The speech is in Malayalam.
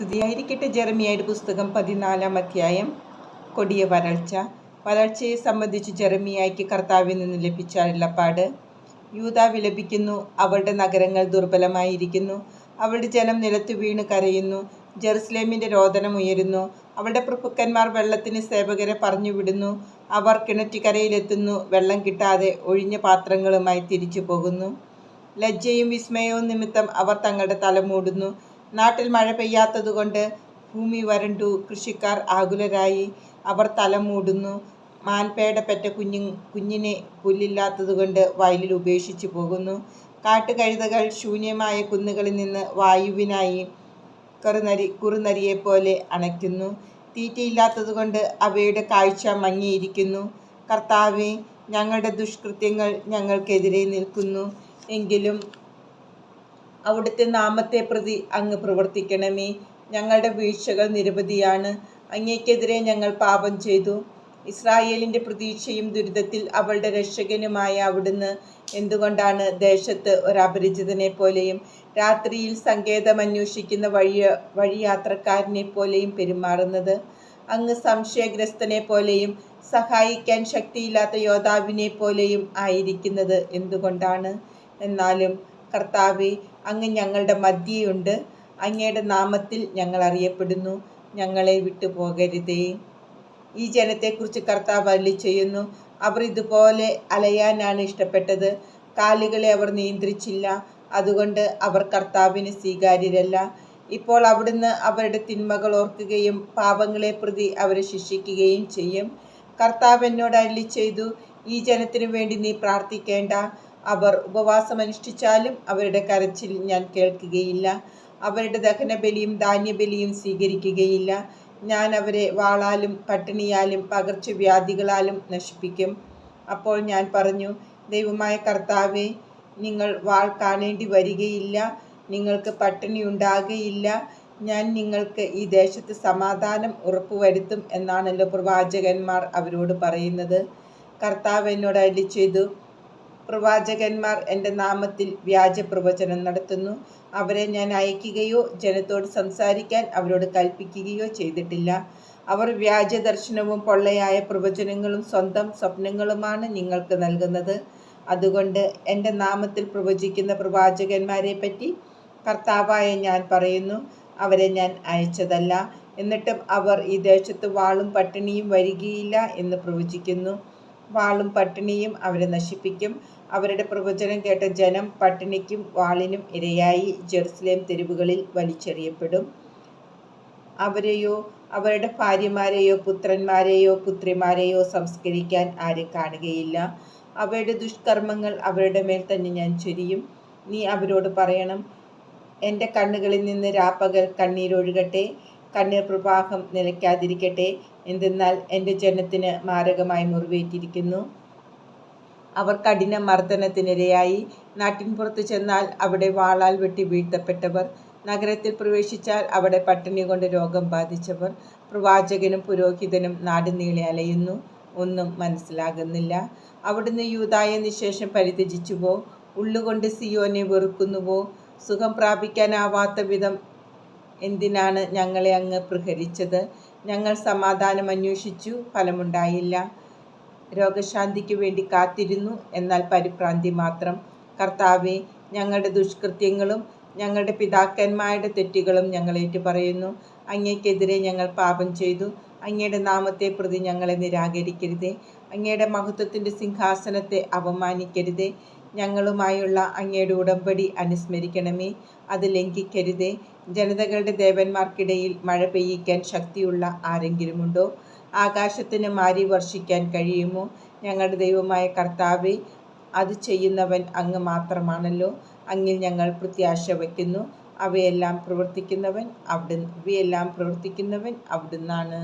സ്തുതിയായിരിക്കട്ടെ. ജെറമിയായുടെ പുസ്തകം പതിനാലാം അധ്യായം. കൊടിയ വരൾച്ച. വരൾച്ചയെ സംബന്ധിച്ച് ജെറമിയായ്ക്ക് കർത്താവിൽ നിന്ന് ലഭിച്ച അരുളപ്പാട്. യൂത വിലപിക്കുന്നു. അവളുടെ നഗരങ്ങൾ ദുർബലമായിരിക്കുന്നു. അവളുടെ ജനം നിലത്തു വീണ് കരയുന്നു. ജെറുസലേമിന്റെ രോദനം ഉയരുന്നു. അവളുടെ പ്രഭുക്കന്മാർ വെള്ളത്തിന് സേവകരെ പറഞ്ഞുവിടുന്നു. അവർ കിണറ്റിക്കരയിലെത്തുന്നു വെള്ളം കിട്ടാതെ ഒഴിഞ്ഞ പാത്രങ്ങളുമായി തിരിച്ചു പോകുന്നു ലജ്ജയും വിസ്മയവും നിമിത്തം അവർ തങ്ങളുടെ തല മൂടുന്നു. നാട്ടിൽ മഴ പെയ്യാത്തതുകൊണ്ട് ഭൂമി വരണ്ടു. കൃഷിക്കാർ ആകുലരായി. അവർ തലമൂടുന്നു മാൻപേട പെറ്റ കുഞ്ഞു കുഞ്ഞിനെ പുല്ലില്ലാത്തതുകൊണ്ട് വയലിൽ ഉപേക്ഷിച്ചു പോകുന്നു. കാട്ടുകഴുതകൾ ശൂന്യമായ കുന്നുകളിൽ നിന്ന് വായുവിനായി കറുനരി കുറുനരിയെപ്പോലെ അണയ്ക്കുന്നു. തീറ്റയില്ലാത്തതുകൊണ്ട് അവയുടെ കാഴ്ച മങ്ങിയിരിക്കുന്നു. കർത്താവെ ഞങ്ങളുടെ ദുഷ്കൃത്യങ്ങൾ ഞങ്ങൾക്കെതിരെ നിൽക്കുന്നു. എങ്കിലും അവിടുത്തെ നാമത്തെ പ്രതി അങ്ങ് പ്രവർത്തിക്കണമേ. ഞങ്ങളുടെ വീഴ്ചകൾ നിരവധിയാണ്. അങ്ങേക്കെതിരെ ഞങ്ങൾ പാപം ചെയ്തു. ഇസ്രായേലിന്റെ പ്രതീക്ഷയും ദുരിതത്തിൽ അവളുടെ രക്ഷകനുമായ അവിടുന്ന് എന്തുകൊണ്ടാണ് ദേശത്ത് ഒരപരിചിതനെ പോലെയും രാത്രിയിൽ സങ്കേതം അന്വേഷിക്കുന്ന വഴി വഴിയാത്രക്കാരനെ പോലെയും പെരുമാറുന്നത്? അങ്ങ് സംശയഗ്രസ്തനെ പോലെയും സഹായിക്കാൻ ശക്തിയില്ലാത്ത യോദ്ധാവിനെ പോലെയും ആയിരിക്കുന്നത് എന്തുകൊണ്ടാണ്? എന്നാലും കർത്താവെ അങ്ങ് ഞങ്ങളുടെ മധ്യയുണ്ട് അങ്ങയുടെ നാമത്തിൽ ഞങ്ങൾ അറിയപ്പെടുന്നു. ഞങ്ങളെ വിട്ടുപോകരുതേ ഈ ജനത്തെക്കുറിച്ച് കർത്താവ് അല്ലി ചെയ്യുന്നു. അവർ ഇതുപോലെ അലയാനാണ് ഇഷ്ടപ്പെട്ടത്. കാലുകളെ അവർ നിയന്ത്രിച്ചില്ല. അതുകൊണ്ട് അവർ കർത്താവിന് സ്വീകാര്യരല്ല. ഇപ്പോൾ അവിടുന്ന് അവരുടെ തിന്മകൾ ഓർക്കുകയും പാപങ്ങളെ പ്രതി അവരെ ശിക്ഷിക്കുകയും ചെയ്യും. കർത്താവ് എന്നോട് അല്ലി ചെയ്തു ഈ ജനത്തിനു വേണ്ടി നീ പ്രാർത്ഥിക്കേണ്ട. അവർ ഉപവാസമനുഷ്ഠിച്ചാലും അവരുടെ കരച്ചിൽ ഞാൻ കേൾക്കുകയില്ല. അവരുടെ ദഹനബലിയും ധാന്യബലിയും സ്വീകരിക്കുകയില്ല. ഞാൻ അവരെ വാളാലും പട്ടിണിയാലും പകർച്ചവ്യാധികളാലും നശിപ്പിക്കും. അപ്പോൾ ഞാൻ പറഞ്ഞു ദൈവമായ കർത്താവെ നിങ്ങൾ വാൾ കാണേണ്ടി വരികയില്ല. നിങ്ങൾക്ക് പട്ടിണി ഉണ്ടാകുകയില്ല. ഞാൻ നിങ്ങൾക്ക് ഈ ദേശത്ത് സമാധാനം ഉറപ്പുവരുത്തും എന്നാണല്ലോ പ്രവാചകന്മാർ അവരോട് പറയുന്നത്. കർത്താവ് എന്നോട് അല്ലി ചെയ്തു പ്രവാചകന്മാർ എന്റെ നാമത്തിൽ വ്യാജ പ്രവചനം നടത്തുന്നു. അവരെ ഞാൻ അയക്കുകയോ ജനത്തോട് സംസാരിക്കാൻ അവരോട് കൽപ്പിക്കുകയോ ചെയ്തിട്ടില്ല. അവർ വ്യാജ ദർശനവും പൊള്ളയായ പ്രവചനങ്ങളും സ്വന്തം സ്വപ്നങ്ങളുമാണ് നിങ്ങൾക്ക് നൽകുന്നത്. അതുകൊണ്ട് എന്റെ നാമത്തിൽ പ്രവചിക്കുന്ന പ്രവാചകന്മാരെ പറ്റി കർത്താവായ ഞാൻ പറയുന്നു അവരെ ഞാൻ അയച്ചതല്ല. എന്നിട്ടും അവർ ഈ ദേശത്ത് വാളും പട്ടിണിയും വരികയില്ല എന്ന് പ്രവചിക്കുന്നു. വാളും പട്ടിണിയും അവരെ നശിപ്പിക്കും. അവരുടെ പ്രവചനം കേട്ട ജനം പട്ടിണിക്കും വാളിനും ഇരയായി ജെറുസലേം തെരുവുകളിൽ വലിച്ചെറിയപ്പെടും. അവരെയോ അവരുടെ ഭാര്യമാരെയോ പുത്രന്മാരെയോ പുത്രിമാരെയോ സംസ്കരിക്കാൻ ആരും കാണുകയില്ല. അവരുടെ ദുഷ്കർമ്മങ്ങൾ അവരുടെ മേൽ തന്നെ ഞാൻ ചൊരിയും. നീ അവരോട് പറയണം എന്റെ കണ്ണുകളിൽ നിന്ന് രാപ്പകൽ കണ്ണീരൊഴുകട്ടെ. കണ്ണീർ പ്രവാഹം നിലയ്ക്കാതിരിക്കട്ടെ. എന്തെന്നാൽ എന്റെ ജനത്തിന് മാരകമായി മുറിവേറ്റിരിക്കുന്നു. അവർ കഠിന മർദ്ദനത്തിനിരയായി. നാട്ടിൻപുറത്ത് ചെന്നാൽ അവിടെ വാളാൽ വെട്ടി വീഴ്ത്തപ്പെട്ടവർ. നഗരത്തിൽ പ്രവേശിച്ചാൽ അവിടെ പട്ടിണി കൊണ്ട് രോഗം ബാധിച്ചവർ. പ്രവാചകനും പുരോഹിതനും നാട് നീളെ അലയുന്നു. ഒന്നും മനസ്സിലാകുന്നില്ല. അവിടുന്ന് യൂതായ നിശേഷം പരിത്യജിച്ചുവോ? ഉള്ളുകൊണ്ട് സിയോനെ വെറുക്കുന്നുവോ? സുഖം പ്രാപിക്കാനാവാത്ത വിധം എന്തിനാണ് ഞങ്ങളെ അങ്ങ് പ്രഹരിച്ചത്? ഞങ്ങൾ സമാധാനം അന്വേഷിച്ചു ഫലമുണ്ടായില്ല. രോഗശാന്തിക്ക് വേണ്ടി കാത്തിരുന്നു എന്നാൽ പരിഭ്രാന്തി മാത്രം. കർത്താവെ ഞങ്ങളുടെ ദുഷ്കൃത്യങ്ങളും ഞങ്ങളുടെ പിതാക്കന്മാരുടെ തെറ്റുകളും ഞങ്ങൾ പറയുന്നു അങ്ങേക്കെതിരെ ഞങ്ങൾ പാപം ചെയ്തു. അങ്ങയുടെ നാമത്തെ പ്രതി ഞങ്ങളെ നിരാകരിക്കരുതേ. അങ്ങയുടെ മഹത്വത്തിന്റെ സിംഹാസനത്തെ അപമാനിക്കരുതേ. ഞങ്ങളുമായുള്ള അങ്ങയുടെ ഉടമ്പടി അനുസ്മരിക്കണമേ. അത് ലംഘിക്കരുതേ. ജനതകളുടെ ദേവന്മാർക്കിടയിൽ മഴ പെയ്യിക്കാൻ ശക്തിയുള്ള ആരെങ്കിലുമുണ്ടോ? ആകാശത്തിന് മാരി വർഷിക്കാൻ കഴിയുമോ? ഞങ്ങളുടെ ദൈവമായ കർത്താവെ അത് ചെയ്യുന്നവൻ അങ്ങ് മാത്രമാണല്ലോ. അങ്ങിൽ ഞങ്ങൾ പ്രത്യാശ വയ്ക്കുന്നു. അവയെല്ലാം പ്രവർത്തിക്കുന്നവൻ അവിടുന്ന് ഇവയെല്ലാം പ്രവർത്തിക്കുന്നവൻ അവിടുന്നാണ്.